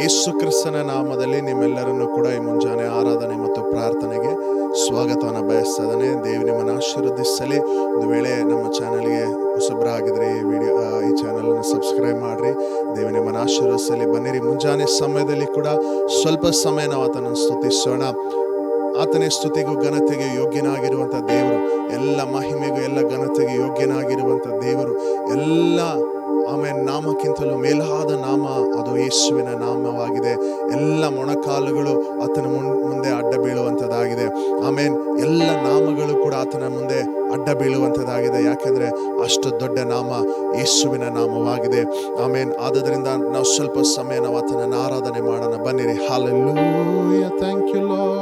ಯೇಸು ಕ್ರಿಸ್ತನ ನಾಮದಲ್ಲಿ ನಿಮ್ಮೆಲ್ಲರನ್ನು ಕೂಡ ಈ ಮುಂಜಾನೆ ಆರಾಧನೆ ಮತ್ತು ಪ್ರಾರ್ಥನೆಗೆ ಸ್ವಾಗತವನ್ನು ಬಯಸ್ತಾ ಇದ್ದಾನೆ ದೇವ್ ನಿಮ್ಮನ್ನು ಆಶೀರ್ವದಿಸಲಿ. ಒಂದು ವೇಳೆ ನಮ್ಮ ಚಾನಲ್ಗೆ ಹೊಸಬ್ರಾಗಿದ್ರೆ ಈ ವಿಡಿಯೋ ಈ ಚಾನಲನ್ನು ಸಬ್ಸ್ಕ್ರೈಬ್ ಮಾಡಿರಿ. ದೇವ್ ನಿಮ್ಮನ್ನು ಆಶೀರ್ವದಿಸಲಿ. ಬನ್ನಿರಿ, ಮುಂಜಾನೆ ಸಮಯದಲ್ಲಿ ಕೂಡ ಸ್ವಲ್ಪ ಸಮಯ ನಾವು ಆತನನ್ನು ಸ್ತುತಿಸೋಣ. ಆತನೇ ಸ್ತುತಿಗೂ ಘನತೆಗೆ ಯೋಗ್ಯನಾಗಿರುವಂಥ ದೇವರು, ಎಲ್ಲ ಮಹಿಮೆಗೂ ಎಲ್ಲ ಘನತೆಗೆ ಯೋಗ್ಯನಾಗಿರುವಂಥ ದೇವರು, ಎಲ್ಲ ಆಮೇಲೆ ನಾಮಕ್ಕಿಂತಲೂ ಮೇಲಾದ ನಾಮ ಯೇಸುವಿನ ನಾಮವಾಗಿದೆ. ಎಲ್ಲ ಮೊಣಕಾಲುಗಳು ಆತನ ಮುಂದೆ ಅಡ್ಡ ಬೀಳುವಂಥದ್ದಾಗಿದೆ. ಆಮೇನ್. ಎಲ್ಲ ನಾಮಗಳು ಕೂಡ ಆತನ ಮುಂದೆ ಅಡ್ಡ ಬೀಳುವಂಥದ್ದಾಗಿದೆ. ಯಾಕೆಂದರೆ ಅಷ್ಟು ದೊಡ್ಡ ನಾಮ ಯೇಸುವಿನ ನಾಮವಾಗಿದೆ. ಆಮೇನ್. ಆದದರಿಂದ ನಾವು ಸ್ವಲ್ಪ ಸಮಯ ನಾವು ಆತನನ್ನು ಆರಾಧನೆ ಮಾಡೋಣ. ಬನ್ನಿರಿ. ಹಾಲೆಲ್ಲೂಯ ಥ್ಯಾಂಕ್ ಯು ಲೋ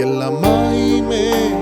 ಎಲ್ಲ ಮಹಿಮೆ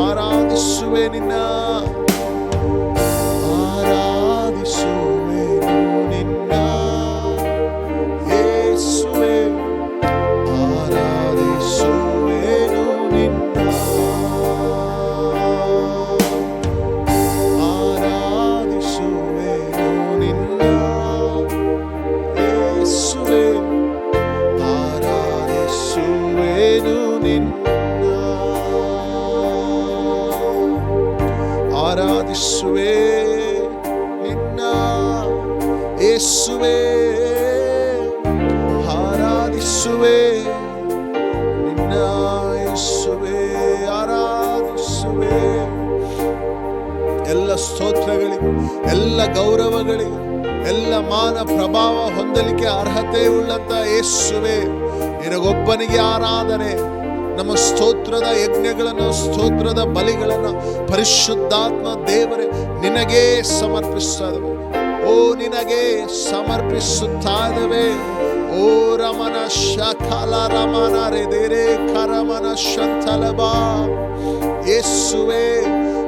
ಆರಾಧಿಸುವೆ ನಿನ್ನ ಸ್ತೋತ್ರಗಳಿಗೂ ಎಲ್ಲ ಗೌರವಗಳಿಗೂ ಎಲ್ಲ ಮಾನ ಪ್ರಭಾವ ಹೊಂದಲಿಕ್ಕೆ ಅರ್ಹತೆ ಉಳ್ಳಂತ ಯೇಸುವೆ, ನಿನಗೊಬ್ಬನಿಗೆ ಆರಾಧನೆ. ನಮ್ಮ ಸ್ತೋತ್ರದ ಯಜ್ಞಗಳನ್ನು, ಸ್ತೋತ್ರದ ಬಲಿಗಳನ್ನು ಪರಿಶುದ್ಧಾತ್ಮ ದೇವರೇ ನಿನಗೇ ಸಮರ್ಪಿಸ್ತಾ ಓ, ನಿನಗೆ ಸಮರ್ಪಿಸುತ್ತಾ ಓ, ರಮನ ಶಕಲ ರಮನ ರೆದೇರೆ ಕರಮನ ಶಂತಲಬಾ ಯೇಸುವೆ.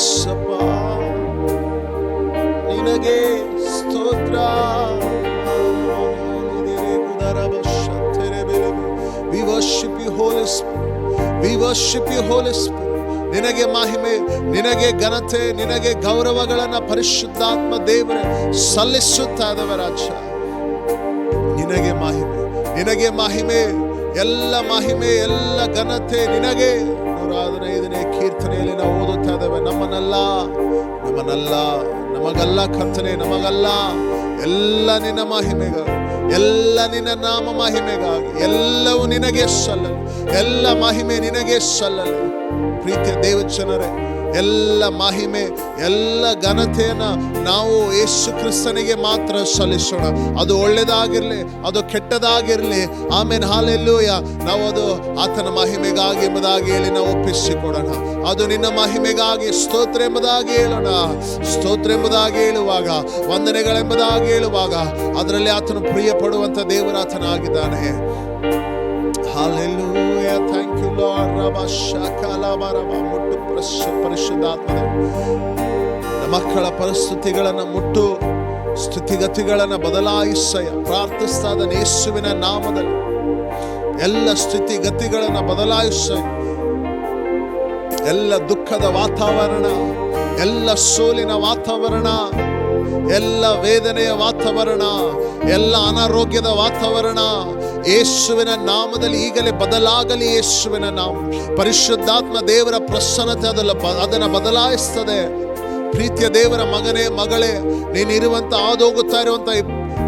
ಯೇಸಪ್ಪ ನಿನಗೆ ಸ್ತೋತ್ರ We worship you, Holy Spirit. We worship you. ನಿನಗೆ ಮಹಿಮೆ ನಿನಗೆ ಘನತೆ ನಿನಗೆ ಗೌರವಗಳನ್ನ ಪರಿಶುದ್ಧಾತ್ಮ ದೇವರೇ ಸಲ್ಲಿಸುತ್ತಾ ಇದ್ದಾವೆ ರಾಜ ನಿನಗೆ ಮಹಿಮೆ ನಿನಗೆ ಮಹಿಮೆ ಎಲ್ಲ ಮಹಿಮೆ ಎಲ್ಲ ಘನತೆ ನಿನಗೆ ನೂರ ಹದಿನೈದನೇ ಕೀರ್ತನೆಯಲ್ಲಿ ನಾವು ಓದುತ್ತಾ ಇದ್ದೇವೆ. ನಮ್ಮನ್ನಲ್ಲ ನಮ್ಮನ್ನಲ್ಲ ನಮಗಲ್ಲ ಕರ್ತನೆ, ನಮಗಲ್ಲ. ಎಲ್ಲ ನಿನ್ನ ಮಹಿಮೆಗ ಎಲ್ಲ ನಿನ್ನ ನಾಮ ಮಹಿಮೆಗಾಗಿ, ಎಲ್ಲವೂ ನಿನಗೆ ಸಲ್ಲಲು. ಎಲ್ಲ ಮಹಿಮೆ ನಿನಗೆ ಸಲ್ಲಲು. ಪ್ರೀತಿಯ ದೇವಜನರೇ ಎಲ್ಲ ಮಹಿಮೆ, ಎಲ್ಲ ಘನತೆಯನ್ನು ನಾವು ಯೇಸು ಕ್ರಿಸ್ತನಿಗೆ ಮಾತ್ರ ಸಲ್ಲಿಸೋಣ. ಅದು ಒಳ್ಳೆಯದಾಗಿರಲಿ, ಅದು ಕೆಟ್ಟದಾಗಿರಲಿ. ಆಮೇಲೆ ಹಾಲೆಲ್ಲೂಯ ನಾವು ಅದು ಆತನ ಮಹಿಮೆಗಾಗಿ ಎಂಬುದಾಗಿ ಹೇಳಿ ನಾವು ಒಪ್ಪಿಸಿಕೊಡೋಣ. ಅದು ನಿನ್ನ ಮಹಿಮೆಗಾಗಿ, ಸ್ತೋತ್ರ ಎಂಬುದಾಗಿ ಹೇಳೋಣ. ಸ್ತೋತ್ರ ಎಂಬುದಾಗಿ ಹೇಳುವಾಗ, ವಂದನೆಗಳೆಂಬುದಾಗಿ ಹೇಳುವಾಗ, ಅದರಲ್ಲಿ ಆತನು ಪ್ರಿಯ ಪಡುವಂಥ ದೇವರಾತನಾಗಿದ್ದಾನೆ. Hallelujah. ಮುಟ್ಟು ಪರಿಶು ಪರಿಶುದ್ಧಾತ್ಮನೇ. ನಮ್ಮ ಮಕ್ಕಳ ಪರಿಸ್ಥಿತಿಗಳನ್ನು ಮುಟ್ಟು ಸ್ಥಿತಿಗತಿಗಳನ್ನು ಬದಲಾಯಿಸಯ ಪ್ರಾರ್ಥಿಸ್ತಾದ ಯೇಸುವಿನ ನಾಮದಲ್ಲಿ. ಎಲ್ಲ ಸ್ಥಿತಿಗತಿಗಳನ್ನು ಬದಲಾಯಿಸ ಎಲ್ಲ ದುಃಖದ ವಾತಾವರಣ, ಎಲ್ಲ ಸೋಲಿನ ವಾತಾವರಣ. ಎಲ್ಲ ವೇದನೆಯ ವಾತಾವರಣ, ಎಲ್ಲ ಅನಾರೋಗ್ಯದ ವಾತಾವರಣ, ಯೇಸುವಿನ ನಾಮದಲ್ಲಿ ಈಗಲೇ ಬದಲಾಗಲಿ ಯೇಸುವಿನ ನಾಮ. ಪರಿಶುದ್ಧಾತ್ಮ ದೇವರ ಪ್ರಸನ್ನತೆ ಅದಲ್ಲ ಅದನ್ನು ಬದಲಾಯಿಸ್ತದೆ. ಪ್ರೀತಿಯ ದೇವರ ಮಗನೇ, ಮಗಳೇ ನೀನಿರುವಂಥ ಆದೋಗುತ್ತಾ ಇರುವಂತ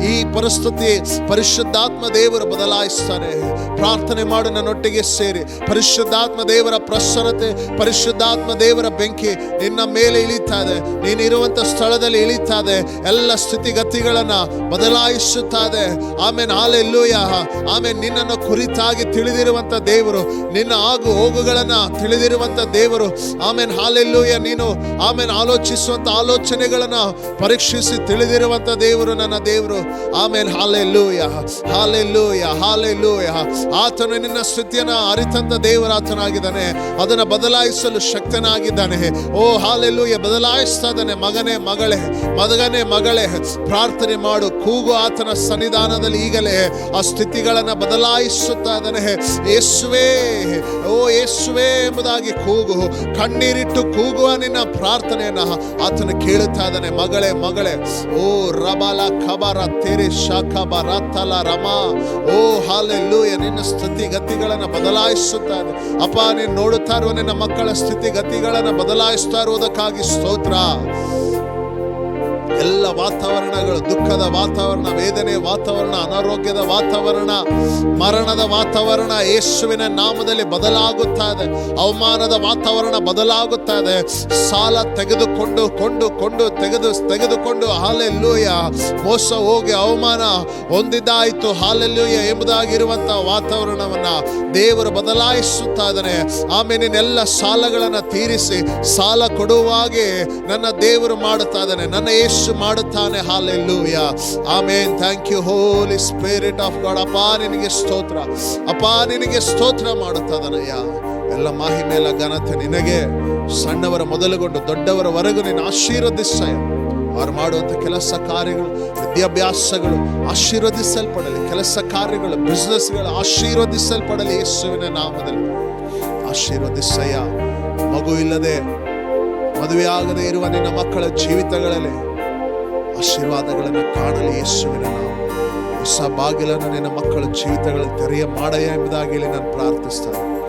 ಈ- ಪರಿಸ್ಥಿತಿ ಪರಿಶುದ್ಧಾತ್ಮ ದೇವರು ಬದಲಾಯಿಸ್ತಾನೆ. ಪ್ರಾರ್ಥನೆ ಮಾಡು, ನನ್ನೊಟ್ಟಿಗೆ ಸೇರಿ. ಪರಿಶುದ್ಧಾತ್ಮ ದೇವರ ಪ್ರಸನ್ನತೆ, ಪರಿಶುದ್ಧಾತ್ಮ ದೇವರ ಬೆಂಕಿ ನಿನ್ನ ಮೇಲೆ ಇಳಿತಾ ಇದೆ. ನೀನಿರುವಂಥ ಸ್ಥಳದಲ್ಲಿ ಇಳಿತಾ ಇದೆ. ಎಲ್ಲ ಸ್ಥಿತಿಗತಿಗಳನ್ನು ಬದಲಾಯಿಸುತ್ತಾ ಇದೆ. ಆಮೇಲೆ ಹಾಲೆಲ್ಲೂಯ. ಆಮೇಲೆ ನಿನ್ನನ್ನು ಕುರಿತಾಗಿ ತಿಳಿದಿರುವಂಥ ದೇವರು, ನಿನ್ನ ಆಗು ಹೋಗುಗಳನ್ನ ತಿಳಿದಿರುವಂಥ ದೇವರು. ಆಮೇಲೆ ಹಾಲೆಲ್ಲೂಯ. ನೀನು ಆಮೇಲೆ ಆಲೋಚಿಸುವಂಥ ಆಲೋಚನೆಗಳನ್ನ ಪರೀಕ್ಷಿಸಿ ತಿಳಿದಿರುವಂಥ ದೇವರು, ನನ್ನ ದೇವರು. ಆಮೇಲೆ ಹಾಲೆಲ್ಲೂಯ ಹಾಲೆಲ್ಲೂಯ ಹಾಲೆಲ್ಲೂಯ ಆತನು ನಿನ್ನ ಸ್ಥಿತಿಯನ್ನ ಅರಿತಂತ ದೇವರಾತನಾಗಿದ್ದಾನೆ ಅದನ್ನ ಬದಲಾಯಿಸಲು ಶಕ್ತನಾಗಿದ್ದಾನೆ. ಓ ಹಾಲೆಲ್ಲೂಯ ಬದಲಾಯಿಸ್ತಾ ಇದ್ದಾನೆ. ಮಗನೇ, ಮಗಳೇ ಮಗನೇ, ಮಗಳೇ, ಪ್ರಾರ್ಥನೆ ಮಾಡು. ಕೂಗು ಆತನ ಸನ್ನಿಧಾನದಲ್ಲಿ ಈಗಲೇ ಆ ಸ್ಥಿತಿಗಳನ್ನ ಬದಲಾಯಿಸುತ್ತಾ ಇದ್ದಾನೆ. ಓ, ಯೇಸುವೇ ಎಂಬುದಾಗಿ ಕೂಗು. ಕಣ್ಣೀರಿಟ್ಟು ಕೂಗುವ ನಿನ್ನ ಪ್ರಾರ್ಥನೆಯನ್ನು ಆತನ ಕೇಳುತ್ತಾ ಇದ್ದಾನೆ. ಮಗಳೇ ಮಗಳೇ, ಓ, ರಬಲ ಖಬರ ತೆರೆ ಶಾಖ ಬರತ್ತಲ ರಮ ಓ ಹಾಲೆಲ್ಲೂಯ ನಿನ್ನ ಸ್ಥಿತಿಗತಿಗಳನ್ನ ಬದಲಾಯಿಸುತ್ತಾ ಇದೆ ಅಪ್ಪ, ನೀನು ನೋಡುತ್ತಾ ಇರುವ ನಿನ್ನ ಮಕ್ಕಳ ಸ್ಥಿತಿಗತಿಗಳನ್ನ ಬದಲಾಯಿಸ್ತಾ ಇರುವುದಕ್ಕಾಗಿ ಸ್ತೋತ್ರ. ಎಲ್ಲ ವಾತಾವರಣಗಳು, ದುಃಖದ ವಾತಾವರಣ, ವೇದನೆ ವಾತಾವರಣ, ಅನಾರೋಗ್ಯದ ವಾತಾವರಣ, ಮರಣದ ವಾತಾವರಣ, ಯೇಸುವಿನ ನಾಮದಲ್ಲಿ ಬದಲಾಗುತ್ತಾ ಇದೆ. ಅವಮಾನದ ವಾತಾವರಣ ಬದಲಾಗುತ್ತಾ ಇದೆ. ಸಾಲ ತೆಗೆದುಕೊಂಡು, ಕೊಂಡು ಕೊಂಡು, ತೆಗೆದು, ತೆಗೆದುಕೊಂಡು ಹಾಲೆಲ್ಲೂಯ ಮೋಸ ಹೋಗಿ ಅವಮಾನ ಹೊಂದಿದ್ದಾಯಿತು. ಹಾಲೆಲ್ಲೂಯ ಎಂಬುದಾಗಿರುವಂತಹ ವಾತಾವರಣವನ್ನ ದೇವರು ಬದಲಾಯಿಸುತ್ತಾ ಇದ್ದಾನೆ. ಆಮೇಲೆ ಎಲ್ಲ ಸಾಲಗಳನ್ನು ತೀರಿಸಿ, ಸಾಲ ಕೊಡುವಾಗೆ ನನ್ನ ದೇವರು ಮಾಡುತ್ತಾ ಇದ್ದಾನೆ. ನನ್ನ ಯೇಸು ಮಾಡುತ್ತಾನೆ. Hallelujah amen thank you holy spirit of God ಅಪ್ಪ, ನಿನಗೆ ಸ್ತೋತ್ರ. ಅಪ್ಪ, ನಿನಗೆ ಸ್ತೋತ್ರ ಮಾಡುತ್ತದನಯ್ಯ ಎಲ್ಲ ಮಾಹಿಮೆ ಎಲ್ಲ ಘನತೆ ನಿನಗೆ. ಸಣ್ಣವರ ಮೊದಲುಗೊಂಡು ದೊಡ್ಡವರವರೆಗೂ ನಿನ್ನ ಆಶೀರ್ವದಿಸಯ ಅವ್ರು ಮಾಡುವಂಥ ಕೆಲಸ ಕಾರ್ಯಗಳು, ವಿದ್ಯಾಭ್ಯಾಸಗಳು ಆಶೀರ್ವದಿಸಲ್ಪಡಲಿ. ಕೆಲಸ ಕಾರ್ಯಗಳು ಬಿಸ್ನೆಸ್ಗಳು ಆಶೀರ್ವದಿಸಲ್ಪಡಲಿ ಯೇಸುವಿನ ನಾಮದಲ್ಲಿ. ಆಶೀರ್ವದಿಸಯ್ಯ. ಮಗು ಇಲ್ಲದೆ, ಮದುವೆಯಾಗದೇ ಇರುವ ನಿನ್ನ ಮಕ್ಕಳ ಜೀವಿತಗಳಲ್ಲಿ ಆಶೀರ್ವಾದಗಳನ್ನು ಕಾಣಲಿ ಯೇಸುವಿನ ನಾವು ಹೊಸ ಬಾಗಿಲನ್ನು ನಿನ್ನ ಮಕ್ಕಳ ಜೀವಿತಗಳಲ್ಲಿ ತೆರೆಯ ಮಾಡಯ ಎಂಬುದಾಗಿ ನಾನು ಪ್ರಾರ್ಥಿಸ್ತೇನೆ.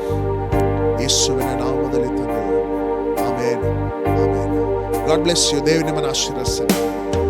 ಯೇಸುವಿನ ನಾಮದಲ್ಲಿ ತಂದೆ ಆಮೇನು. ಆಮೇನು. God bless you. ದೇವಿ ನಿಮ್ಮನ್ನು ಆಶೀರ್ವದಿಸ್ತೇನೆ